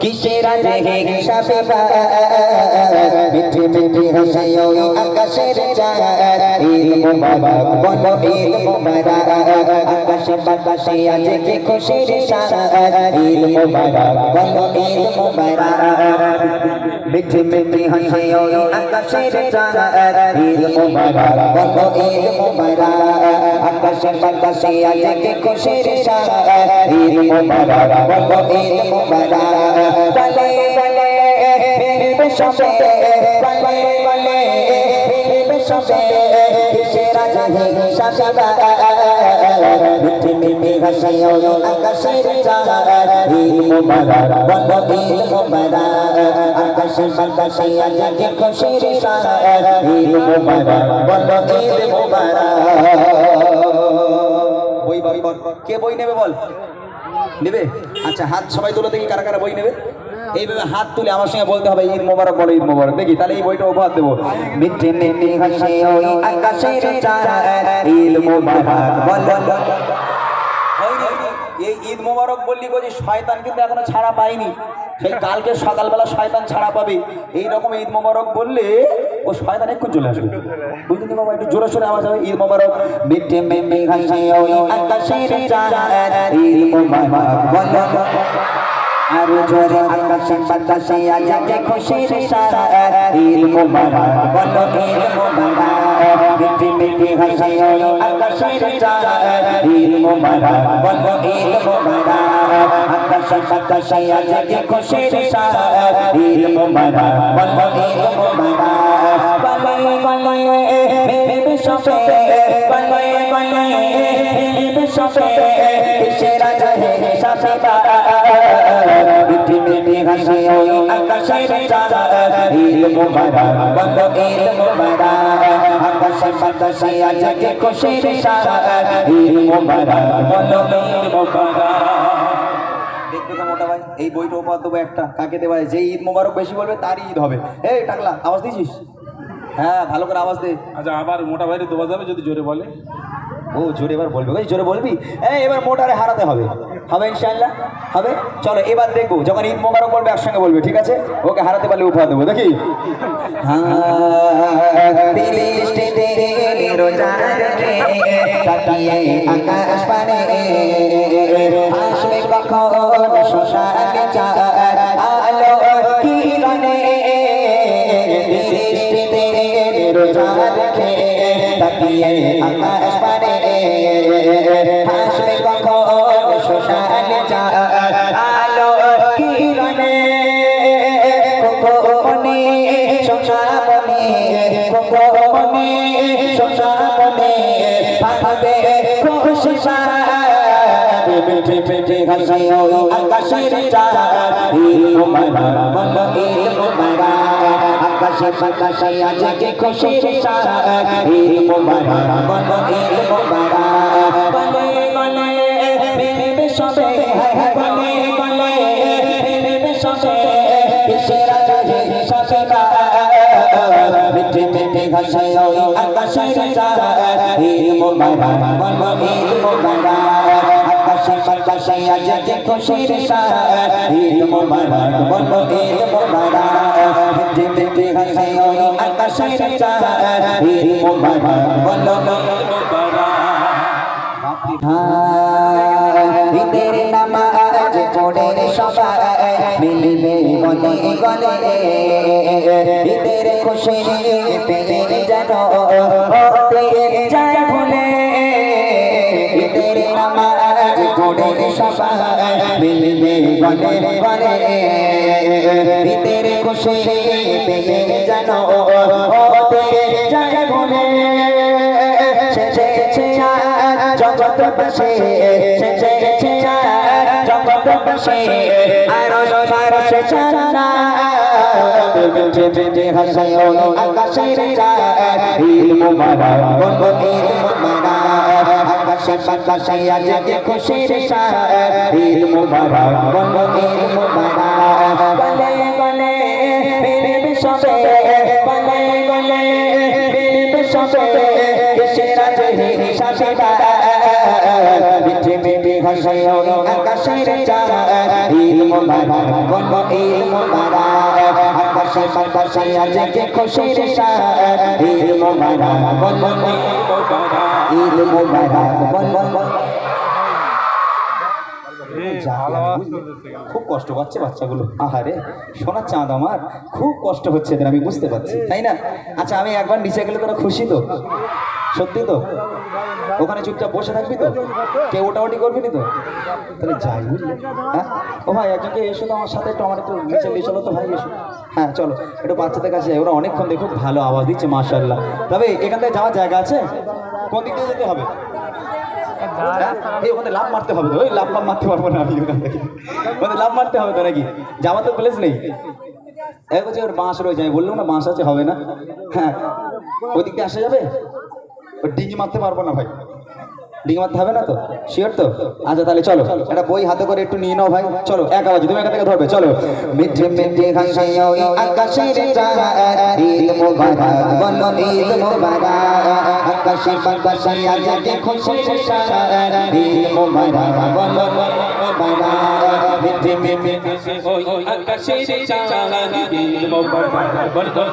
কিসের আজে হিসাবে মিঠে মিঠে হাসে আকাশের চাঁদ। ঈদ মুবারক বলো ঈদ মুবারক আকাশে বাতাসে আজে কি খুশির সাদ ঈদ মুবারক বলো ঈদ মুবারক মিঠে বেশবে বই বই কে বই নেবে বল? নেবে? আচ্ছা হাত সবাই তুলে দেখি কারা কারা বই নেবে। এইভাবে হাত তুলে আমার সঙ্গে বলতে হবে, ঈদ মোবারক বলো, ঈদ মোবারক। দেখি, তাহলে এই বইটা উপহার দেবো। এই ঈদ মোবারক বললি যে শয়তান কিন্তু এখনও ছাড়া পায়নি। সেই কালকে সকালবেলা শয়তান ছাড়া পাবে। এই রকম ঈদ মোবারক বললে ও শয়তান এক্ষুন চলে আসবে। বুঝলি বাবা একটু জোরে সোরে আওয়াজ হবে। ঈদ মোবারক, মিঠে মিঠে হাসে ওই আকাশের চাঁদ ঈদ মোবারক। বলো আর জোরে আকাশে বাতাসে আজাকে খুশির সারা ঈদ মুবারক। বলো ঈদ মুবারক, মিঠি মিঠি হাসি ওই আকাশের চাঁদ ঈদ মুবারক। বলো ঈদ মুবারক আকাশে বাতাসে আজাকে খুশির সারা ঈদ মুবারক বলো ঈদ মুবারক বলে বলে বেবি সবে বলে বলে বেবি সবে কিসের মিঠি মিঠি হাসি ওই আকাশের চাঁদ ঈদ মুবারক বলো ঈদ মুবারক আকাশে বাতাসে আজকে খুশির সাদ ঈদ মুবারক বলো ঈদ মুবারক দেখবে তো মোটা ভাই? এই বইটা উপহার দেবো একটা। কাকে দেওয়া হয়? যে ঈদ মোবারক বেশি বলবে তারই ঈদ হবে। এই টাকলা আওয়াজ দিয়েছিস? হ্যাঁ ভালো করে আওয়াজ দে। আচ্ছা আবার মোটা ভাইরে দেওয়া যাবে যদি জোরে বলে। ও জোরে এবার বলবে। ওই জোরে বলবি? এই এবার মোটারে হারাতে হবে। হবে ইনশাল্লাহ হবে? চলো এবার দেখব যখন ঈদ মোবারক বলবে একসঙ্গে বলবে ঠিক আছে? ওকে হারাতে পারলে উপহার দেবো দেখি। তিরিশটি দিন রোজা রেখে তাকিয়ে আকাশ পানে আসবে কখন শ্মশান চাঁদ আলো কিরণে তিরিশটি দিন রোজা রেখে তাকিয়ে আকাশ পানে শশাবনে পাবে খুশি আকাশের চাঁদ মুবারক আকাশে বাতাসে আজকে খুশির ঈদ মুবারক মুবারক বেবে সবে আজকে খুশির সাদ ঈদ মুবারক বলো ঈদ মুবারক মিঠে মিঠে আকাশের চাঁদ ঈদ মুবারক বলো ঈদ মুবারক ঈদের নামাজ পড়ে সবাই মিলবে গলে গলে ঈদের খুশি পেয়ে যেন মিলবে গলে গলে ঈদের খুশি পেয়ে যেন হতে যায় ভুলে শেষে বসে শেষে বসে, আরও বেঁচে বেঁচে হাসায় আকাশের চাঁদ ঈদ মুবারক বলো মুবারক আকাশে বাতাসে আজকে খুশির সাদ ঈদ মুবারক বলো ঈদ মুবারক। বলে বলে বেবে সবে বলে বলে বেবে সবে কিসের আজ হে শাশিবা ভাষায় ওই আকাশের চাঁদ ঈদ মোবারক বলো ঈদ মোবারক। আকাশে বাতাসে আজকে খুশির সাদ ঈদ মোবারক বলো ঈদ মোবারক। খুব কষ্ট পাচ্ছে বাচ্চাগুলো। আহারে সোনার চাঁদ আমার। খুব কষ্ট হচ্ছে এদের আমি বুঝতে পারছি তাই না? আচ্ছা আমি একবার নিচে গেলে তোরা খুশি তো? সত্যি তো? ওখানে চুপচাপ বসে থাকবি তো? কেউ ওটাওটি করবি নি তো? তাহলে যাই বুঝলি। হ্যাঁ? ও ভাই একজনকে এসো তো আমার সাথে একটু আমার একটু নিচে নিয়ে চলো তো ভাই এসো। হ্যাঁ চলো একটু বাচ্চাদের কাছে যাই। ওরা অনেকক্ষণ দেখো ভালো আওয়াজ দিচ্ছে মার্শাল্লাহ তবে এখান থেকে যাওয়ার জায়গা আছে? কোন দিক দিয়ে যেতে হবে? হ্যাঁ? এই ওখানে লাভ মারতে হবে ওই লাভ লাভ মারতে পারব না আমি ওখান থেকে। ওখানে লাভ মারতে হবে তো নাকি? যাওয়ার তো প্লেস নেই। এক বছর ওর বাঁশ রয়েছে আমি বললাম না বাঁশ আছে হবে না। হ্যাঁ। ওই দিক দিয়ে আসা যাবে? ডিঙি মারতে পারব না ভাই। ডিঙি মারতে হবে না তো? শিওর তো? আচ্ছা তাহলে চলো। একটা বই হাতে করে একটু নিয়ে নাও ভাই। চলো, এক আওয়াজ, তুমি এখান থেকে ধরবে, চলো। মিঠে মিঠে ভাষায় ওই আকাশের চাঁদ বলো আকাশে মোবারক বলো মিঠে মিঠে ওই ঈদ মোবারক বলো